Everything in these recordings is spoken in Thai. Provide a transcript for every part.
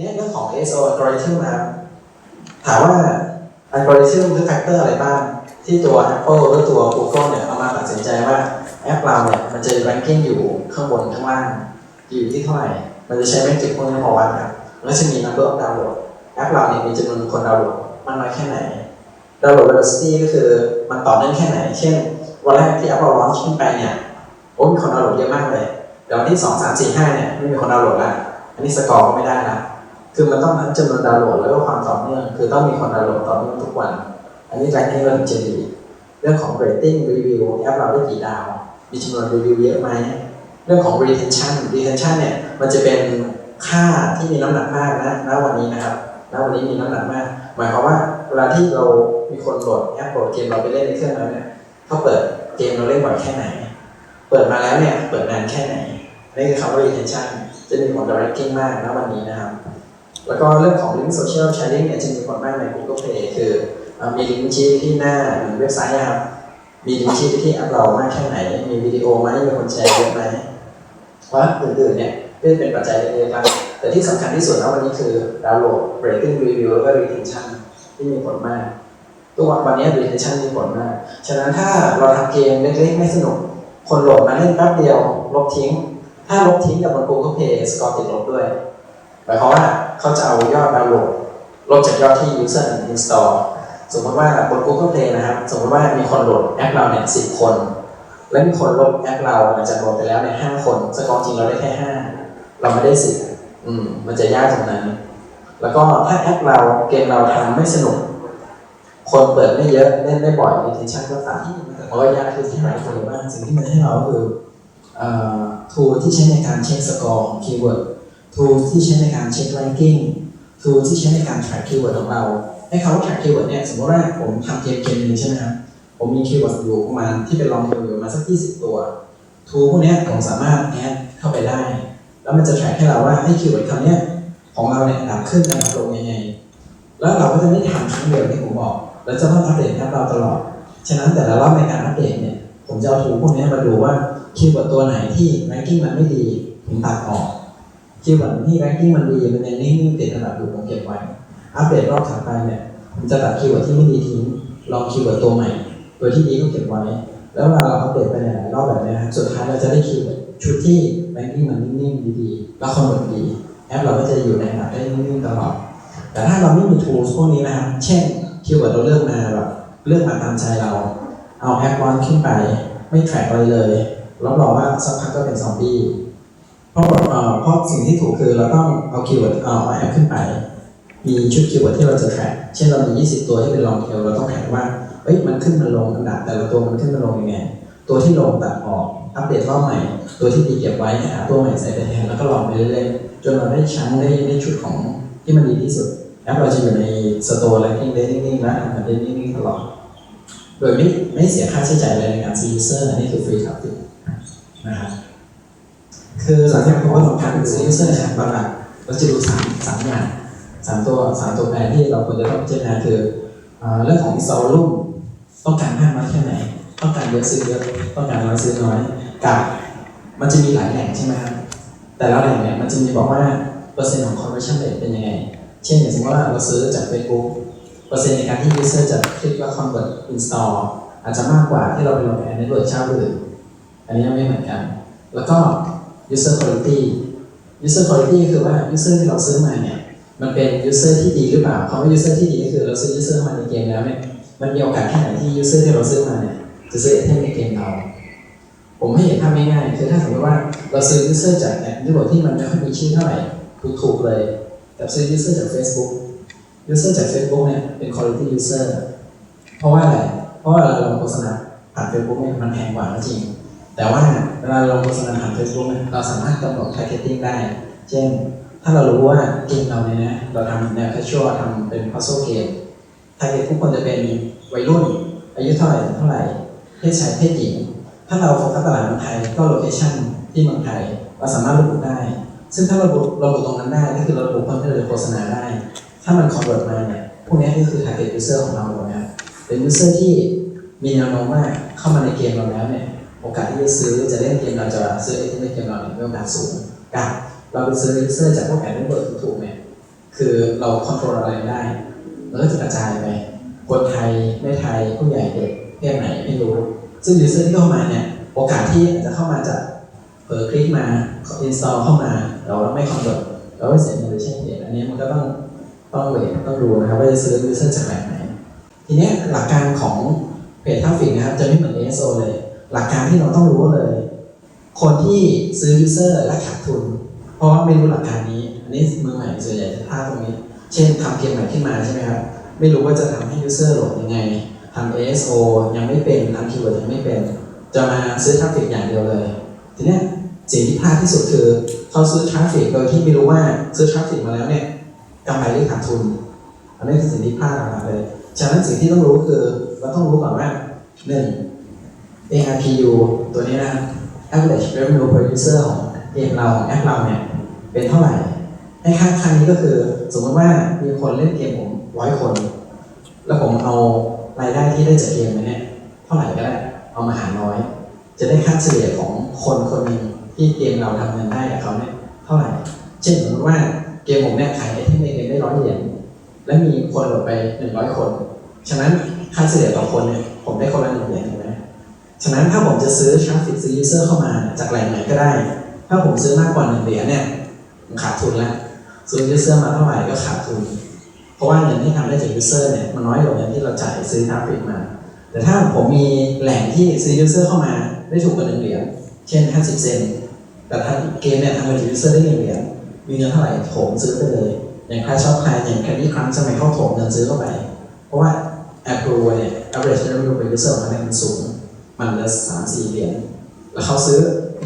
นี้เรื่องของ SEO algorithm นะครับถามว่า algorithm หรือ factor อะไรบ้าง ที่ตัว Apple หรือตัว Google เนี่ยเอามาตัดสินใจว่าแอปเราเนี่ยมันจะ ranking อยู่ข้างบนข้างล่างอยู่ที่เท่าไหร่ มันจะใช้แมทริกพวกนี้มาวัดครับแล้วจะมี number of download แอปเราเนี่ยมีจำนวนคนดาวน์โหลดมากน้อยแค่ไหน download velocity ก็คือมันต่อเนื่องแค่ไหน เช่น วันแรกที่แอปเรา launch ขึ้นไปเนี่ยโอ้มีคนดาวน์โหลดเยอะมากเลยเดี๋ยววันที่สองสามสี่ห้าเนี่ยไม่มีคนดาวน์โหลดละอันนี้สกอร์ก็ไม่ได้ละ คือมันต้องทั้งจำนวนดาวน์โหลดแล้วก็ความต่อเนื่อง คือต้องมีคนดาวน์โหลดต่อเนื่องทุกวัน อันนี้ ranking เราถึงจะดี เรื่องของ rating review แอปเราได้กี่ดาว มีจำนวนรีวิวเยอะไหม เรื่องของ retention retention เนี่ย มันจะเป็นค่าที่มีน้ำหนักมากนะ ณ วันนี้นะครับ ณ วันนี้มีน้ำหนักมาก หมายความว่าเวลาที่เรามีคนโหลดแอปโหลดเกมเราไปเล่นในเครื่องเราเนี่ยเขาเปิดเกมเราเล่นบ่อยแค่ไหน เปิดมาแล้วเนี่ย เปิดนานแค่ไหน นี่คือคำว่า retention จะมีผลต่อ ranking มากณวันนี้นะครับ แล้วก็เรื่องของ link social sharing เนี่ยจะมีผลมากใน Google Play คือมีลิงก์ชี้ที่หน้าหรือเว็บไซต์นะครับ มีลิงก์ชี้ที่แอปเรามากแค่ไหน มีวิดีโอไหมมีคนแชร์เยอะไหมเพราะอื่นๆเนี่ยก็เป็นปัจจัยเล็กๆครับ แต่ที่สำคัญที่สุดนะวันนี้คือดาวน์โหลด rating review แล้วก็ retention ที่มีผลมาก ตัววันนี้ retention มีผลมาก ฉะนั้นถ้าเราทำเกมเล็กๆ ไม่สนุก คนโหลดมาเล่นแป๊บเดียว ลบทิ้ง ถ้าลบทิ้งกับบน Google Play สกอร์ติดลบด้วย หมายความว่าเขาจะเอายอดดาวน์โหลดลบจากยอดที่ user install สมมติว่าบน Google Play นะครับ สมมติว่ามีคนโหลดแอปเราเนี่ยสิคน และมีคนลบแอปเราหลังจากโหลดไปแล้วเนี่ยห้าคนสกอร์จริงเราได้แค่ห้าเราไม่ได้สิบอืมมันจะยากตรงนั้น แล้วก็ถ้าแอปเราเกมเราทำไม่สนุก คนเปิดไม่เยอะเล่นไม่บ่อย retention ก็ต่ำมันก็ยากคือที่หมายถึงว่าสิ่งที่มันให้เราก็คือเอ่อ tool ที่ใช้ในการเช็คสกอร์ของคีย์เวิร์ด tool ที่ใช้ในการเช็ค ranking tool ที่ใช้ในการ track keyword ของเราให้เขา track keyword เนี่ยสมมติว่าผมทำเกมเกมหนึงใช่ไหมครับผมมี keyword อยู่ประมาณที่เป็นลองเทลอยู่ประมาณสัก 20 ตัว tool พวกเนี้ยผมสามารถ add เข้าไปได้ แล้วมันจะ track ให้เราว่าให้ keyword คำเนี้ยของเราเนี่ยดับขึ้นดับลงยังไง แล้วเราก็จะไม่ทำครั้งเดียวที่ผมบอกแล้วจะต้องอัปเดตแอปเราตลอด ฉะนั้นแต่ละรอบในการอัปเดตเนี่ย ผมจะเอา tool พวกเนี้ยมาดูว่า keyword ตัวไหนที่ ranking มันไม่ดี ผมตัดออก คีย์เวิร์ดที่ ranking มันดีมันยังนิ่งๆติดอันดับอยู่ผมเก็บไว้ อัปเดตรอบถัดไปเนี่ยผมจะตัดคีย์เวิร์ดที่ไม่ดีทิ้งลองคีย์เวิร์ดตัวใหม่ ตัวที่ดีก็เก็บไว้ แล้วเวลาเราอัปเดตไปหลายรอบแบบนี้ครับสุดท้ายเราจะได้คีย์เวิร์ดชุดที่ ranking มันนิ่งๆดีๆแล้วคอนเวิร์ตดีแอปเราก็จะอยู่ในอันดับได้นิ่งๆตลอดแต่ถ้าเราไม่มี tools พวกนี้นะครับเช่นคีย์เวิร์ดเราเลือกมาแบบเลือกมาตามใจเรา เอาแอปวางขึ้นไป ไม่ track อะไรเลยรับรองว่าสักพักก็เป็นซอมบี้ เพราะสิ่งที่ถูกคือเราต้องเอาคีย์เวิร์ดเอาแอปขึ้นไป มีชุดคีย์เวิร์ดที่เราจะ track เช่นเรามี 20 ตัวที่เป็น long tail เราต้อง track ว่าเอ้ยมันขึ้นมันลงอันดับแต่ละตัวมันขึ้นมันลงยังไงตัวที่ลงตัดออกอัปเดตรอบใหม่ ตัวที่ดีเก็บไว้หาตัวใหม่ใส่ไปแทนแล้วก็ลองไปเรื่อยๆจนเราได้ชั้นได้ได้ชุดของที่มันดีที่สุดแอปเราจะอยู่ในสโตร์แลนกิ้งได้นิ่งๆและทำงานได้นิ่งๆตลอดโดยไม่ไม่เสียค่าใช้จ่ายเลยในการซื้อ user อันนี้คือฟรีครับนะครับ คือหลังจากผมว่าสำคัญซื้อ user นะครับหลักเราจะดูสามสามอย่างสามตัวสามตัวแปรที่เราควรจะต้องพิจารณาคือเรื่องของ install volume ต้องการมากน้อยแค่ไหน ต้องการเยอะซื้อเยอะต้องการน้อยซื้อน้อยกับมันจะมีหลายแหล่งใช่ไหมครับแต่ละแหล่งเนี่ยมันจะมีบอกว่าเปอร์เซ็นต์ของ conversion rate เป็นยังไง เช่นอย่างสมมติว่าเราซื้อจาก Facebook เปอร์เซ็นต์ในการที่ user จะคลิกแล้ว convert install อาจจะมากกว่าที่เราไปลงใน network เจ้าอื่นอันนี้ไม่เหมือนกัน แล้วก็ user quality user quality คือว่า user ที่เราซื้อมาเนี่ยมันเป็น user ที่ดีหรือเปล่าคำว่า user ที่ดีก็คือเราซื้อ user มาในเกมแล้วเนี่ยมันมีโอกาสแค่ไหนที่ user ที่เราซื้อมาเนี่ยจะซื้อไอเทมในเกมเราผมให้เห็นภาพง่ายๆคือถ้าสมมติว่าเราซื้อ user จากแอปที่บอกที่มันไม่ค่อยมีชื่อเท่าไหร่ถูกๆเลยกับซื้อ user จาก Facebook user จาก Facebook เนี่ยเป็น quality user เพราะว่าอะไร เพราะว่าเราลงโฆษณาผ่าน Facebook เนี่ยมันแพงกว่าจริง แต่ว่าเวลาเราโฆษณาผ่าน Facebook เนี่ยเราสามารถกำหนด targeting ได้ เช่น ถ้าเรารู้ว่าเกมเราเนี่ยนะเราทำแนว casual ทำเป็น puzzle game target ทุกคนจะเป็นวัยรุ่น อายุเท่าไหร่เท่าไหร่เพศชายเพศหญิง ถ้าเราโฟกัสตลาดเมืองไทยก็โลเคชั่นที่เมืองไทยเราสามารถระบุได้ ซึ่งถ้าเราระบุระบุตรงนั้นได้ก็คือเราระบุคนที่เราโฆษณาได้ ถ้ามัน convert มาเนี่ยพวกนี้ก็คือ target user ของเราหมดนะครับเป็น user ที่มีแนวโน้มว่าเข้ามาในเกมเราแล้วเนี่ย โอกาสที่จะซื้อจะเล่นเกมเราจะซื้อไอเทมในเกมเราเนี่ยมีโอกาสสูงกับเราไปซื้อ user จากพวกแอนด์เวิร์ดถูกๆเนี่ยคือเราควบคุมอะไรไม่ได้มันก็จะกระจายไปคนไทยไม่ไทยผู้ใหญ่เด็กเพศไหนไม่รู้ ซึ่ง user ที่เข้ามาเนี่ยโอกาสที่อาจจะเข้ามาจากเผลอคลิกมา install เข้ามาเราไม่ convert เราไม่เสียเงินเลยเช่นเดียอันนี้มันก็ต้องต้องเวทต้องดูนะครับว่าจะซื้อ user จากแหล่งไหน ทีนี้หลักการของเพจทราฟิกนะครับจะไม่เหมือน ASO เลย หลักการที่เราต้องรู้เลย คนที่ซื้อ user และขาดทุน เพราะว่าไม่รู้หลักการนี้ อันนี้มือใหม่ส่วนใหญ่จะพลาดตรงนี้ เช่นทำเกมใหม่ขึ้นมาใช่ไหมครับ ไม่รู้ว่าจะทำให้ user โหลดยังไงทำ ASO ยังไม่เป็นทำคีย์เวิร์ดยังไม่เป็น จะมาซื้อทราฟฟิกอย่างเดียวเลย ทีนี้สิ่งที่พลาดที่สุดคือเขาซื้อทราฟฟิกโดยที่ไม่รู้ว่าซื้อทราฟฟิกมาแล้วเนี่ยกำไรหรือขาดทุน อันนี้คือสิ่งที่พลาดหลักเลย ฉะนั้นสิ่งที่ต้องรู้คือเราต้องรู้ก่อนว่าหนึ่ง ARPU ตัวนี้นะ average revenue per user ของเกมเราของแอปเราเนี่ยเป็นเท่าไหร่ให้ค่าครั้งนี้ก็คือสมมติว่ามีคนเล่นเกมผมร้อยคน แล้วผมเอารายได้ที่ได้จากเกมนี้เนี่ยเท่าไหร่ก็ได้เอามาหารร้อย จะได้ค่าเฉลี่ยของคนคนหนึ่งที่เกมเราทำเงินได้กับเขาเนี่ยเท่าไหร่ เช่นสมมติว่าเกมผมเนี่ยขายไอเทมในเกมได้ร้อยเหรียญและมีคนโหลดไปหนึ่งร้อยคน ฉะนั้นค่าเฉลี่ยต่อคนเนี่ยผมได้คนละหนึ่งเหรียญ ฉะนั้นถ้าผมจะซื้อทราฟฟิกซื้อยูเซอร์เข้ามาจากแหล่งไหนก็ได้ ถ้าผมซื้อมากกว่าหนึ่งเหรียญเนี่ยผมขาดทุนแล้วซื้อยูเซอร์มาเท่าไหร่ก็ขาดทุน เพราะว่าเงินที่ทำได้จากยูเซอร์เนี่ยมันน้อยกว่าเงินที่เราจ่ายซื้อทราฟฟิกมา แต่ถ้าผมมีแหล่งที่ซื้อยูเซอร์เข้ามาได้ถูกกว่าหนึ่งเหรียญเช่น 50 เซนแต่ถ้าเกมเนี่ยทำมาจากยูเซอร์ได้หนึ่งเหรียญมีเงินเท่าไหร่โถมซื้อไปเลยอย่างใครชอบใครอย่างแคนดี้ครั้งสมัยเข้าโถมเงินซื้อเข้าไป เพราะว่า Apple เนี่ย average revenue per user ของเขาเนี่ยมันสูง มันละสามสี่เหรียญแล้วเขาซื้อ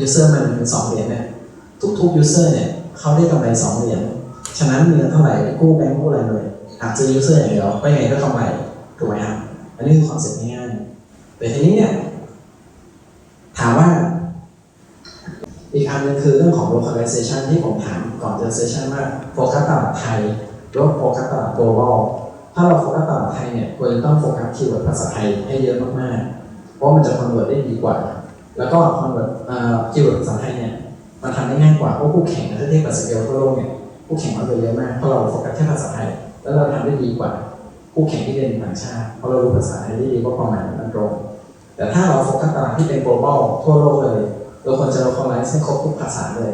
user มันเป็นสองเหรียญเนี่ยทุกๆ user เนี่ยเขาได้กำไรสองเหรียญฉะนั้นเงินเท่าไหร่กู้แบงก์กู้อะไรเลยหากซื้อ user อย่างเดียวก็ยังไงก็กำไรถูกไหมครับอันนี้คือคอนเซ็ปต์ง่ายๆแต่ทีนี้เนี่ยถามว่าอีกอันหนึงคือเรื่องของ localization ที่ผมถามก่อนจะเซสชันว่าโฟกัสตลาดไทยหรือโฟกัสตลาด global ถ้าเราโฟกัสตลาดไทยเนี่ยควรจะต้องโฟกัสคีย์เวิร์ดภาษาไทยให้เยอะมากๆ เพราะมันจะคอนเวิร์ตได้ดีกว่า แล้วก็คอนเวิร์ตคีย์เวิร์ดภาษาไทยเนี่ยมันทำได้ง่ายกว่าเพราะคู่แข่งถ้าเทียบกับสเกลทั่วโลกเนี่ยคู่แข่งเราเยอะมากเพราะเราโฟกัสแค่ภาษาไทย แล้วเราทำได้ดีกว่าคู่แข่งที่เป็นต่างชาติเพราะเรารู้ภาษาไทยได้ดีเพราะความหมายมันตรง แต่ถ้าเราโฟกัสตลาดที่เป็น global ทั่วโลกเลย เราควรจะ localize ให้ครบทุกภาษาเลย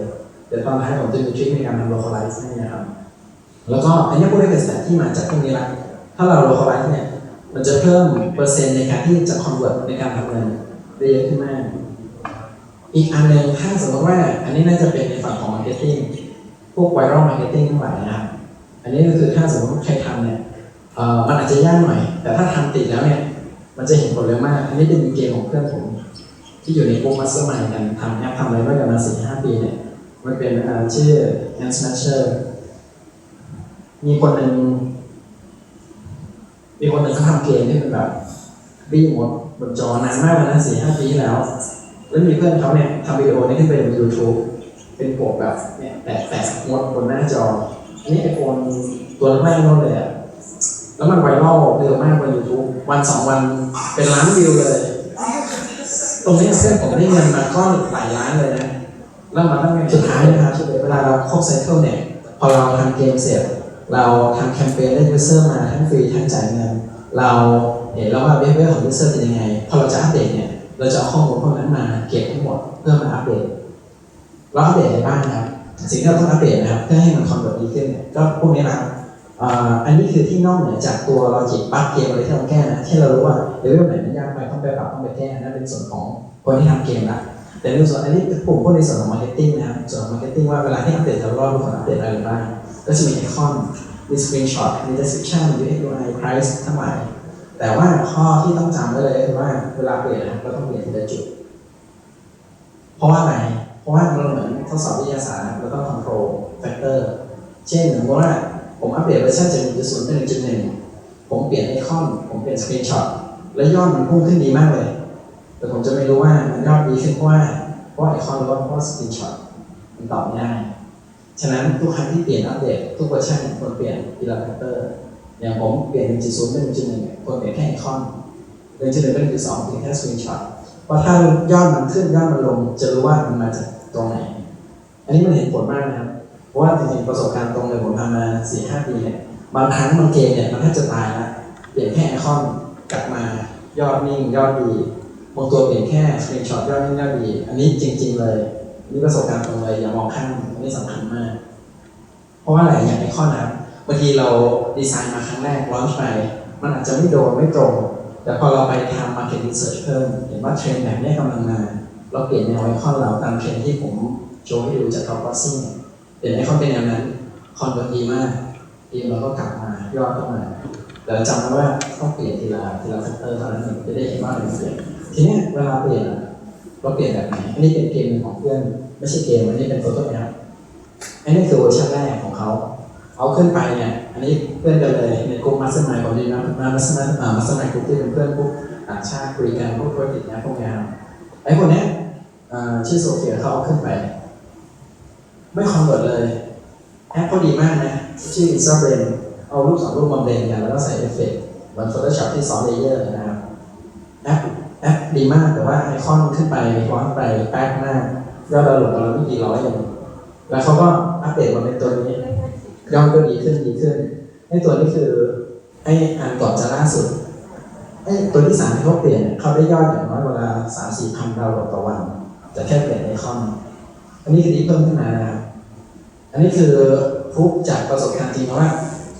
เดี๋ยวตอนท้ายผมจะมีทริคในการทำ localize ให้นะครับแล้วก็อันนี้พวกนี้เป็นสแตทที่มาจากพวกนี้ละถ้าเรา localize เนี่ย มันจะเพิ่มเปอร์เซ็นต์ในการที่จะ convert ในการทำเงินได้เยอะขึ้นมาก อีกอันหนึ่งถ้าสมมติว่าอันนี้น่าจะเป็นในฝั่งของ marketing พวก viral marketing ทั้งหลายนะครับ อันนี้ก็คือถ้าสมมติว่าใครทำเนี่ยมันอาจจะยากหน่อย แต่ถ้าทำติดแล้วเนี่ยมันจะเห็นผลเร็วมาก อันนี้เป็นเกมของเพื่อนผม ที่อยู่ในกลุ่มมัสเตอร์มายกันทำแอปทำอะไรด้วยกันมาสี่ห้าปีเนี่ยมันเป็นชื่อ Ant Smasher มีคนหนึ่ง มีคนหนึ่งเขาทำเกมที่เป็นแบบบี้หมดบนจอนานมากแล้วนะสี่ห้าปีแล้ว แล้วมีเพื่อนเขาเนี่ยทำวิดีโอนี้ขึ้นไปบน YouTube เป็นปกแบบเนี่ยแตะแตะงดบนหน้าจอ อันนี้ไอโฟนตัวแรกนั่นเลยอะแล้วมันไวรัลเร็วมากบน YouTube วันสองวันเป็นล้านวิวเลย ตรงนี้เพื่อนผมได้เงินมาก็หลายล้านเลยนะ แล้วมาตั้งแต่สุดท้ายนะครับเวลาเราครบไซเคิลเนี่ย พอเราทำเกมเสร็จ เราทำแคมเปญได้ยูเซอร์มาทั้งฟรีทั้งจ่ายเงิน เราเห็นแล้วว่าเบเวอร์ของยูเซอร์เป็นยังไง พอเราจะอัปเดตเนี่ย เราจะเอาข้อมูลพวกนั้นมาเก็บทั้งหมดเพื่อมาอัปเดต เราอัปเดตอะไรบ้างนะครับ สิ่งที่เราต้องอัปเดตนะครับเพื่อให้มันคอนเวิร์ตดีขึ้นเนี่ยก็พวกนี้นะครับอ่าอันนี้คือที่นอกเหนือจากตัวลอจิกบั๊กเกมอะไรที่เราแก้นะที่เรารู้ว่าเลเวลไหนมันยากไปต้องไปปรับต้องไปแก้นั่นเป็นส่วนของคนที่ทำเกมละแต่ในส่วนอันนี้กลุ่มพวกในส่วนของมาร์เก็ตติ้งนะครับส่วนของมาร์เก็ตติ้งว่าเวลาที่อัปเดตแต่ละรอบมีคนอัปเดตอะไรบ้าง ก็จะมีไอคอนมีสกรีนช็อตมี description มี UI price ทั้งหลายแต่ว่าข้อที่ต้องจำไว้เลยคือว่าเวลาเปลี่ยนนะครับเราต้องเปลี่ยนทีละจุด เพราะว่าอะไร เพราะว่ามันเหมือนทดสอบวิทยาศาสตร์เราต้อง control factor เช่นสมมติว่าผมอัปเดตเวอร์ชันจาก1.0ไป1.1 ผมเปลี่ยนไอคอน ผมเปลี่ยนสกรีนช็อตแล้วยอดมันพุ่งขึ้นดีมากเลย แต่ผมจะไม่รู้ว่ามันยอดดีขึ้นเพราะว่าเพราะไอคอนหรือว่าเพราะสกรีนช็อตมันตอบไม่ได้ ฉะนั้นทุกครั้งที่เปลี่ยนอัปเดตทุกเวอร์ชันควรเปลี่ยนทีละแฟกเตอร์อย่างผมเปลี่ยน1.0เป็น1.1เนี่ยควรเปลี่ยนแค่ไอคอน1.1เป็น1.2เปลี่ยนแค่สกรีนช็อตเพราะถ้ายอดมันขึ้นยอดมันลงจะรู้ว่ามันมาจากตรงไหน อันนี้มันเห็นผลมากนะครับผราะว่าจริงๆประสบการณ์ตรงเลยผมทำมาสี่ห้าปีเนี่ยบางครั้งบางเกมเนี่ยมันแทบจะตายละเปลี่ยนแค่ไอคอนกลับมายอดนิ่งยอดดีบางตัวเปลี่ยนแค่สกรีนช็อตยอดนิ่งยอดดี อันนี้จริง ๆเลย นี่ประสบการณ์ตรงเลยอย่ามองข้ามอันนี้สำคัญมาก เพราะว่าอะไรอย่างไอคอนนะครับางทีเราดีไซน์มาครั้งแรกลอนช์ไป มันอาจจะไม่โดนไม่ตรง แต่พอเราไปทำ market research เพิ่มเห็นว่าเทรนด์แบบนี้กำลังมาเราเปลี่ยนแนวไอคอนเราตามเทรนด์ที่ผมโชว์ให้ดูจาก top crossing เนี่ยเปลี่ยนไอคอนเป็นแนวนั้นคอนเวิร์ตดีมากทีมเราก็กลับมายอดก็มาแต่จำไว้ว่าต้องเปลี่ยนทีละทีละแฟกเตอร์เท่านั้นเองจะได้เห็นว่ามันเปลี่ยนทีนี้เวลาเปลี่ยน เราเปลี่ยนแบบไหนอันนี้เป็นเกมของเพื่อนไม่ใช่เกมอันนี้เป็นโฟโต้แอปอันนี้คือเวอร์ชันแรกของเขาเอาขึ้นไปเนี่ย อันนี้เพื่อนกันเลยในกลุ่มมาสมายของดีนะมามาสมายมาสเตอร์มายกลุ่มที่เป็นเพื่อนพวกต่างชาติคุยกันพวกธุรกิจนะพวกงานไอ้คนเนี้ยชื่อโซเฟียเขาเอาขึ้นไป ไม่คอนเวิร์ตเลยแอปเขาดีมากนะ ชื่อ Insta Blend เอารูปสองรูปมาเบลนกันแล้วก็ใส่เอฟเฟกต์เหมือน Photoshop ที่ซ้อนเลเยอร์นะครับ ดีมากแต่ว่าไอคอนขึ้นไปฟอนต์ไปแป๊กมากยอดดาวน์โหลดตอนละไม่กี่ร้อยเองแล้วเขาก็อัปเดตมาเป็นตัวนี้ยอดก็ดีขึ้นดีขึ้นไอตัวนี้คือไออันก่อนจะล่าสุดไอตัวที่สามที่เขาเปลี่ยนเนี่ยเขาได้ยอดอย่างน้อยเวลาสามสี่พันดาวน์โหลดต่อวันแต่แค่เปลี่ยนไอคอน อันนี้คือดีเพิ่มขึ้นมาอันนี้คือพบจากประสบการณ์จริงว่า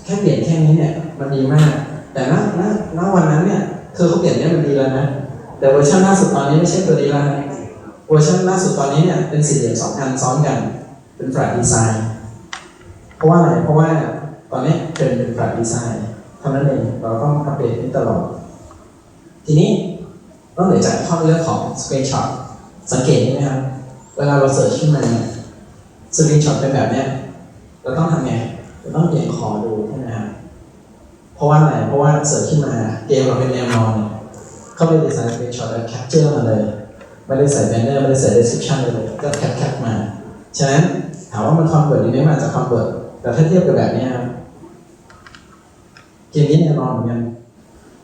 แค่เปลี่ยนแค่นี้เนี่ยมันดีมาก แต่ณณณวันนั้นเนี่ยคือเขาเปลี่ยนเนี่ยมันดีแล้วนะ แต่เวอร์ชันล่าสุดตอนนี้ไม่ใช่ตัวนี้แล้วเวอร์ชันล่าสุดตอนนี้เนี่ยเป็นสี่เหลี่ยมสองอันซ้อนกัน เป็นแฟลตดีไซน์เพราะว่าอะไรเพราะว่าตอนนี้เป็นเป็นแฟลตดีไซน์เท่านั้นเองเราต้องอัปเดตนี้ตลอด ทีนี้นอกเหนือจากข้อเรื่องของ screenshot สังเกตไหมครับเวลาเราเสิร์ชขึ้นมาเนี่ยสกรีนช็อตเป็นแบบเนี้ยเราต้องทำไงเราต้องเปลี่ยนคอดูใช่ไหมครับเพราะว่าอะไรเพราะว่าเสิร์ชขึ้นมาเกมเราเป็นแนวนอน เข้าไปดีไซน์สกรีนช็อตแล้วแคปเจอร์มาเลย ไม่ได้ใส่แบนเนอร์ไม่ได้ใส่ description เลย ก็แคปแคปมา ฉะนั้นถามว่ามันคอนเวิร์ตหรือไม่มาจากคอนเวิร์ตแต่ถ้าเทียบกับแบบนี้ครับเกมนี้แนวนอนเหมือนกัน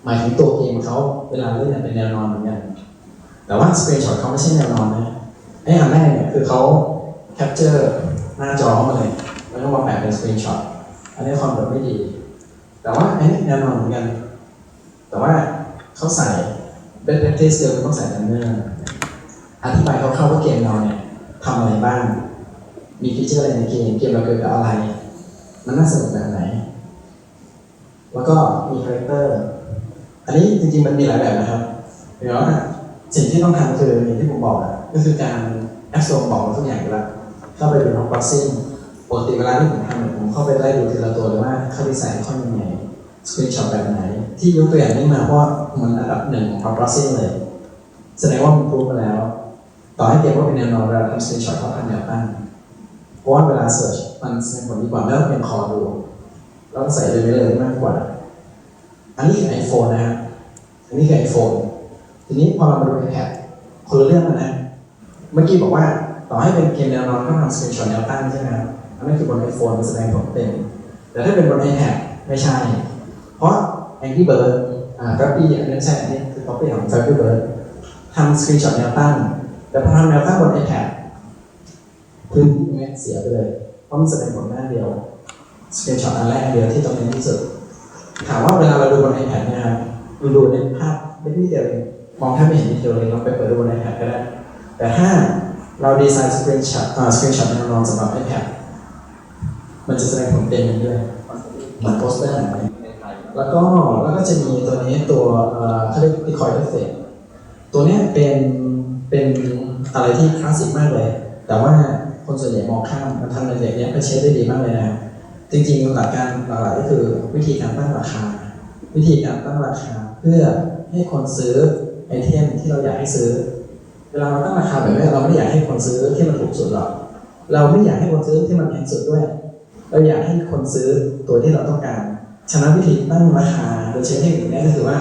หมายถึงตัวเกมเขาเวลาเล่นเป็นแนวนอนเหมือนกันแต่ว่าสกรีนช็อตเขาไม่ใช่แนวนอนนะไอ้อันแรกเนี่ยคือเขาแคปเจอร์หน้าจอมาเลยแล้วก็มาแปะเป็นสกรีนช็อตอันนี้ความแบบไม่ดี แต่ว่าไอ้แนวนอนเหมือนกัน แต่ว่าเขาใส่ เบสเทสเดิมต้องใส่แบนเนอร์อธิบายคร่าวๆว่าเกมเราเนี่ยทำอะไรบ้าง มีฟีเจอร์อะไรในเกม เกมเราเกิดกับอะไร มันน่าสนุกแบบไหน แล้วก็มีคาแรคเตอร์ อันนี้จริงๆมันมีหลายแบบนะครับ เดี๋ยวว่าสิ่งที่ต้องทำคืออย่างที่ผมบอกอะก็คือการแอปโซมบอกเราทุกอย่างอยู่แล้วเข้าไปดูท็อปบ็อกซิ่งปกติเวลาที่ผมทำเนี่ยผมเข้าไปไล่ดูทีละตัวเลยว่าเขาดีไซน์ข้อยังไง สกรีนช็อตแบบไหน ที่ยกตัวอย่างนี้มาเพราะมันอันดับหนึ่งของท็อปบ็อกซิ่งเลย แสดงว่ามันพูดมาแล้ว ต่อให้เกมว่าเป็นแนวนอนเวลาทำสกรีนช็อตเขาทำแนวตั้งเพราะว่าเวลาเสิร์ชมันแสดงผลดีกว่าแล้วเป็นคอดูแล้วใส่เลยไปเลยมากกว่า อันนี้คือ iPhone นะครับอันนี้คือ iPhone ทีนี้พอเรามาดู iPad คนละเรื่องนะ เมื่อกี้บอกว่าต่อให้เป็นเกมแนวนอนก็ทำสกรีนช็อตแนวตั้งใช่ไหมครับอันนั้นคือบน iPhone มันแสดงผลเต็มแต่ถ้าเป็นบน iPad ไม่ใช่ ราะ Angry Bird อ่า Flappy อันนี้นใช่อันนี้คือ copy ของ Flappy Bird ทำสกรีนช็อตแนวตั้งแต่พอทำแนวตั้งบน iPad พื้นที่ตรงนี้เสียไปเลย เพราะมันแสดงผลหน้าเดียวสกรีนช็อตอันแรกเดียวที่ตรงเนี้ที่สุด ถามว่าเวลาเราดูบน iPad เนะครับเราดูในภาพไม่ได้เดียวเองมองแทบไม่เห็นดีเทลเลยเราไปเปิดดูบน iPad ก็ได้ แต่ถ้าเราดีไซน์สกรีนช็อตอ่าสกรีนช็อตแนวนอนสำหรับ iPad มันจะแสดงผลเต็มด้วยเหมือนโปสเตอร์หนัง แล้วก็แล้วก็จะมีตัวนี้ตัวเอ่อเขาเรียก decoy effect ตัวนี้เป็นเป็นอะไรที่คลาสสิกมากเลย แต่ว่าคนส่วนใหญ่มองข้ามมันทำในเด็กเนี้ยก็ใช้ได้ดีมากเลยนะจริงๆหลักการหลักๆก็คือวิธีการตั้งราคา วิธีการตั้งราคาเพื่อให้คนซื้อไอเทมที่เราอยากให้ซื้อ เวลาเราตั้งราคาแบบนี้เราไม่ได้อยากให้คนซื้อที่มันถูกสุดหรอกเราไม่อยากให้คนซื้อที่มันแพงสุดด้วย เราอยากให้คนซื้อตัวที่เราต้องการ ฉะนั้นวิธีตั้งราคาโดยใช้เทคนิคนี้ก็คือว่า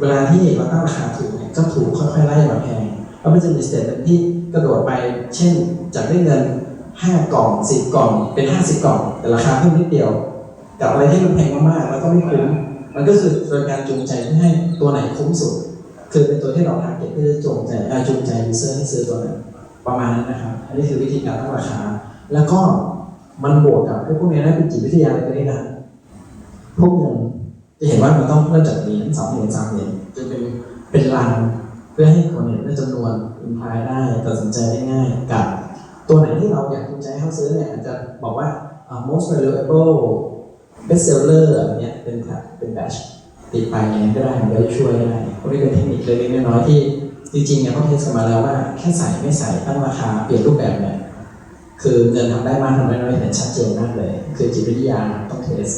เวลาที่เราตั้งราคาถูกเนี่ยก็ถูกค่อยๆไล่มาแพงแล้วมันจะมีสเตจที่กระโดดไป เช่นจากได้เงิน 5 กล่อง 10 กล่อง เป็น 50 กล่อง แต่ราคาเพิ่มนิดเดียว กับอะไรที่มันแพงมากๆแล้วก็ไม่คุ้มมันก็คือเป็นการจูงใจให้ตัวไหนคุ้มสุด คือเป็นตัวที่เราทาร์เก็ตเพื่อจะจูงใจจูงใจยูเซอร์ให้ซื้อตัวนั้นประมาณนั้นนะครับ อันนี้คือวิธีการตั้งราคา แล้วก็มันบวกกับไอ้พวกนี้นะเป็นจิตวิทยาอะไรตัวนี่นะ พวกเงินจะเห็นว่ามันต้องเริ่มจากเหรียญสองเหรียญสามเหรียญจนเป็นเป็นลังเพื่อให้คนเห็นได้จำนวนอินพายได้ตัดสินใจได้ง่ายกับตัวไหนที่เราอยากจูงใจให้เขาซื้อเนี่ยอาจจะบอกว่า most valuable best seller อะไรเงี้ยเป็นแบบเป็นแบชติดไปยังไงก็ได้มันก็ช่วยได้พวกนี้เป็นเทคนิคเล็กๆน้อยๆที่จริงๆเนี่ยเขาเทสกันมาแล้วว่าแค่ใส่ไม่ใส่ตั้งราคาเปลี่ยนรูปแบบเนี่ยคือเงินทำได้มากทำได้น้อยเห็นชัดเจนมากเลย คือจิตวิทยาต้องเทส